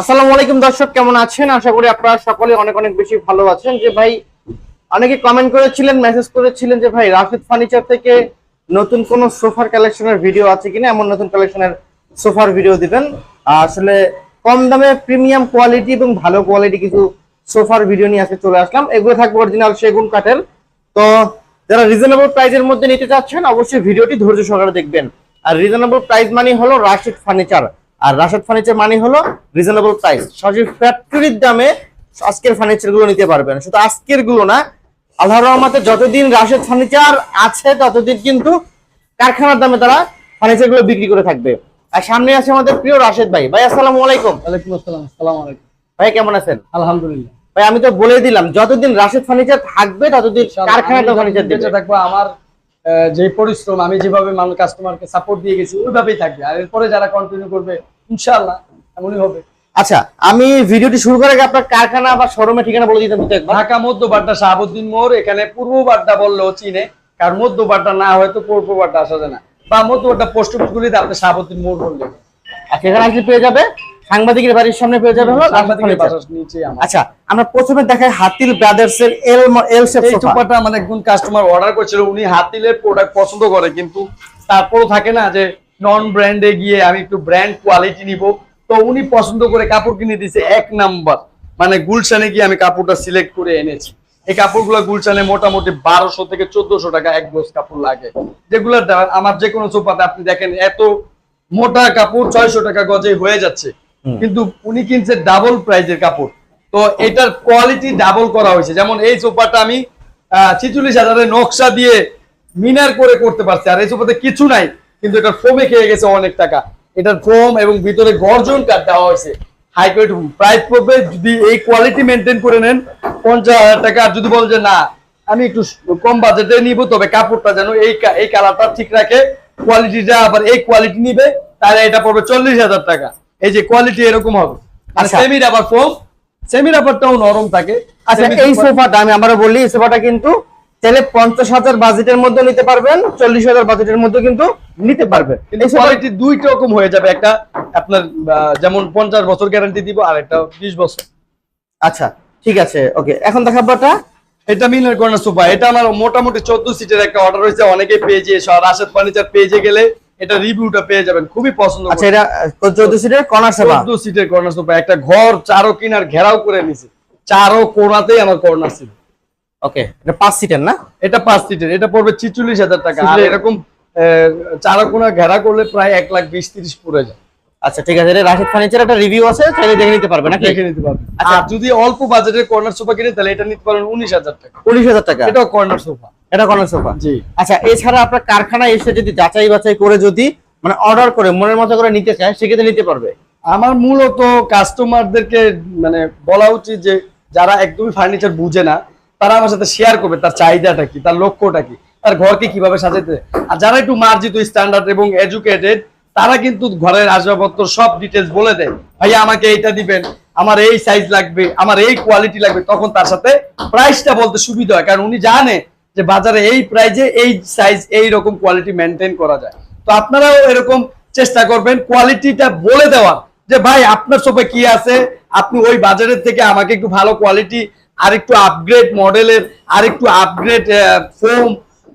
আসসালামু আলাইকুম দর্শক, কেমন আছেন? আশা করি আপনারা সকলে অনেক অনেক বেশি ভালো আছেন। যে ভাই, অনেকে কমেন্ট করেছিলেন মেসেজ করেছিলেন যে ভাই, রাশিদ ফার্নিচার থেকে নতুন কোন সোফার কালেকশনের ভিডিও আছে কিনা? এমন নতুন কালেকশনের সোফার ভিডিও দিবেন। আসলে কম দামে প্রিমিয়াম কোয়ালিটি এবং ভালো কোয়ালিটি কিছু সোফার ভিডিও নিয়ে আজকে চলে আসলাম। এগুলো থাকবে অরিজিনাল সেগুন কাঠের। তো যারা রিজনেবল প্রাইজের মধ্যে নিতে চাচ্ছেন, অবশ্যই ভিডিওটি ধৈর্য সহকারে দেখবেন। আর রিজনেবল প্রাইস মানে হলো রাশিদ ফার্নিচার আর রাশিদ ফার্নিচার মানে হলো রিজনেবল প্রাইস সরাসরি ফ্যাক্টরির দামে আজকের ফার্নিচারগুলো নিতে পারবেন। শুধু আজকেরগুলো না আল্লাহ রহমতে যতদিন রাশেদ ফার্নিচার আছে ততদিন কিন্তু কারখানার দামে তারা ফার্নিচারগুলো বিক্রি করে থাকবে। আর সামনে আছে আমাদের প্রিয় রাশেদ ভাই। ভাই আসসালামু আলাইকুম। ওয়ালাইকুম আসসালাম আসসালামু আলাইকুম। ভাই কেমন আছেন? আলহামদুলিল্লাহ। ভাই আমি তো বলে দিলাম যতদিন রাশেদ ফার্নিচার থাকবে ততদিন কারখানার আমি ফার্নিচার বেঁচে থাকব আমার যে পরিশ্রম আমি যেভাবে কাস্টমারকে সাপোর্ট দিয়ে গেছি ওইভাবেই থাকবে। আর এরপরে যারা কন্টিনিউ করবে ইনশাআল্লাহ এমনই হবে। আচ্ছা আমি ভিডিওটি শুরু করার আগে আপনার কারখানা বা শোরুমের ঠিকানা বলে দিতাম তো একবার। ঢাকা মধ্য বাড্ডা শাহাবুদ্দিন মোড় এখানে পূর্ব বাড্ডা বললেও চিনে কারণ না হয়তো পূর্ব বাড্ডা আসা যায় না। বা পোস্ট অফিস গুলিতে আপনি শাহাবুদ্দিন মোড় বললে আচ্ছা এখানে আসলে পেয়ে যাবে সাংবাদিকের বাড়ির সামনে পেয়ে যাবে হলো সাংবাদিকের বাসার নিচে আচ্ছা আমরা প্রথমে দেখাই হাতিল ব্রাদার্স এর এল এল শেপ এই সোফাটা মানে একজন কাস্টমার অর্ডার করেছিল উনি হাতিলের প্রোডাক্ট পছন্দ করে কিন্তু তারপরও থাকে না যে নন ব্র্যান্ডে গিয়ে আমি একটু ব্র্যান্ড কোয়ালিটি নিব। তো উনি পছন্দ করে কাপড় কিনে দিয়েছে এক নাম্বার। মানে গুলশানে গিয়ে আমি কাপড়টা সিলেক্ট করে এনেছি। এই কাপড়গুলো গুলশানে মোটামুটি বারোশো থেকে চোদ্দশো টাকা এক গোজ কাপড় লাগে। যেগুলো আমার যে কোনো সোফাতে আপনি দেখেন এত মোটা কাপড় ছয়শো টাকা গজে হয়ে যাচ্ছে। কিন্তু উনি কিনছে ডাবল প্রাইজের কাপড়। তো এটার কোয়ালিটি ডাবল করা হয়েছে। যেমন এই সোফাটা আমি ছিচল্লিশ হাজারের নকশা দিয়ে মিনার করে করতে পারছি। আর এই সোফাতে কিছু নাই। কিন্তু এটা ফোমে খেয়ে গেছে অনেক টাকা। এটার ফোম এবং ভিতরে গর্জন কাঠ দেওয়া হয়েছে। হাই কোয়ালিটি প্রাইস পড়বে যদি এই কোয়ালিটি মেনটেন করে নেন পঞ্চাশ হাজার টাকা। আর যদি বল যে না আমি একটু কম বাজেটে নিব তবে কাপড়টা যেন এই এই কালারটা ঠিক রাখে। কোয়ালিটিটা আবার এই কোয়ালিটি নিবে তাহলে এটা পড়বে চল্লিশ হাজার টাকা। এই যে কোয়ালিটি এরকম হবে। আর সেমি রাবার ফোম সেমি রাবারটাও নরম থাকে। আচ্ছা এই সোফাটা আমি আবারও বলি এই সোফাটা কিন্তু চাইলে পঞ্চাশ হাজার বাজেটের মধ্যে নিতে পারবেন চল্লিশ হাজার বাজেটের মধ্যে কিন্তু নিতে পারবেন। কোয়ালিটি দুই রকম হয়ে যাবে একটা আপনার যেমন পঞ্চাশ বছর গ্যারান্টি দিব আর একটা বিশ বছর। আচ্ছা ঠিক আছে ওকে এখন দেখাবোটা এটা মিনার কর্নার সোফা এটা আমার মোটামুটি চোদ্দ সিটের একটা অর্ডার হয়েছে অনেকে পেজে রাশেদ ফার্নিচার পেজে গেলে এটা রিভিউটা পেয়ে যাবেন খুবই পছন্দ আচ্ছা এটা চোদ্দ সিটের কর্নার সোফা চোদ্দ সিটের কর্নার সোফা একটা ঘর চারো কিনার ঘেরাও করে নিছে চারো কোনাতেই আমার কর্নার ছিল ওকে এটা পাঁচ সিটের না? এটা পাঁচ সিটের এটা পড়বে ছিচল্লিশ হাজার টাকা। আর এরকম আহ, চারো ঘেরা করলে প্রায় এক লাখ বিশ তিরিশ পড়ে যায়। আচ্ছা ঠিক আছে এটা রাশিদ ফার্নিচার একটা রিভিউ আছে চাইলে দেখে নিতে পারবে নাকি? দেখে নিতে পারবেন আচ্ছা। যদি অল্প বাজেটের কর্নার সোফা কিনে তাহলে এটা নিতে পারেন উনিশ হাজার টাকা। উনিশ হাজার টাকা? এটাও কর্নার সোফা এটা কর্নার সোফা জি। আচ্ছা এছাড়া আপনার কারখানায় এসে যদি যাচাই বাছাই করে যদি মানে অর্ডার করে মনের মতো করে নিতে চায় সেক্ষেত্রে নিতে পারবে? আমার মূলত কাস্টমারদেরকে মানে বলা উচিত যে যারা একদমই ফার্নিচার বুঝে না তারা আমার সাথে শেয়ার করবে, তার চাহিদাটা কি, তার লক্ষ্যটা কি, তার ঘরকে কীভাবে সাজাতে আর যারা একটু মার্জিত স্ট্যান্ডার্ড এবং এডুকেটেড তারা কিন্তু ঘরের আসবাবপত্র সব ডিটেলস বলে দেয়। ভাইয়া, আমাকে এইটা দিবেন, আমার এই সাইজ লাগবে, আমার এই কোয়ালিটি লাগবে, তখন তার সাথে প্রাইসটা বলতে সুবিধা হয়, কারণ উনি জানে যে বাজারে এই প্রাইজে এই সাইজ এই রকম কোয়ালিটি মেনটেন করা যায়। তো আপনারাও এরকম চেষ্টা করবেন কোয়ালিটিটা বলে দেওয়া যে ভাই, আপনার সোফে কি আছে, আপনি ওই বাজারের থেকে আমাকে একটু ভালো কোয়ালিটি আর একটু আপগ্রেড মডেলের আর একটু আপগ্রেড ফোম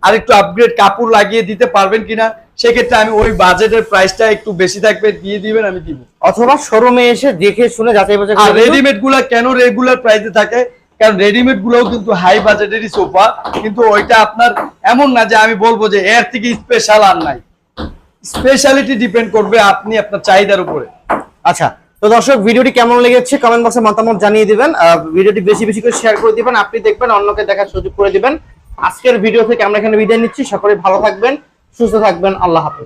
আর একটু আপগ্রেড কাপড় লাগিয়ে দিতে পারবেন কিনা সেক্ষেত্রে আমি ওই বাজেটের প্রাইসটা একটু বেশি থাকবে দিয়ে দিবেন আমি দিব। অথবা শোরুমে এসে দেখে শুনে যাচাই বাছাই আর রেডিমেডগুলা কেন রেগুলার প্রাইসে থাকে? কারণ রেডিমেড গুলোও কিন্তু হাই বাজেটেরই সোফা কিন্তু ওইটা আপনার এমন না যে আমি বলব যে এর থেকে স্পেশাল আর নাই। স্পেশালিটি ডিপেন্ড করবে আপনি আপনার চাহিদার উপরে। আচ্ছা তো দর্শক, ভিডিওটি কেমন লেগেছে কমেন্ট বক্সে মতামত জানিয়ে দিবেন। ভিডিওটি বেশি বেশি করে শেয়ার করে দিবেন। আপনি দেখবেন অন্যকে দেখার সুযোগ করে দিবেন। আজকের ভিডিও থেকে আমরা এখানে বিদায় নিচ্ছি। সকলে ভালো থাকবেন, সুস্থ থাকবেন। আল্লাহ হাফেজ।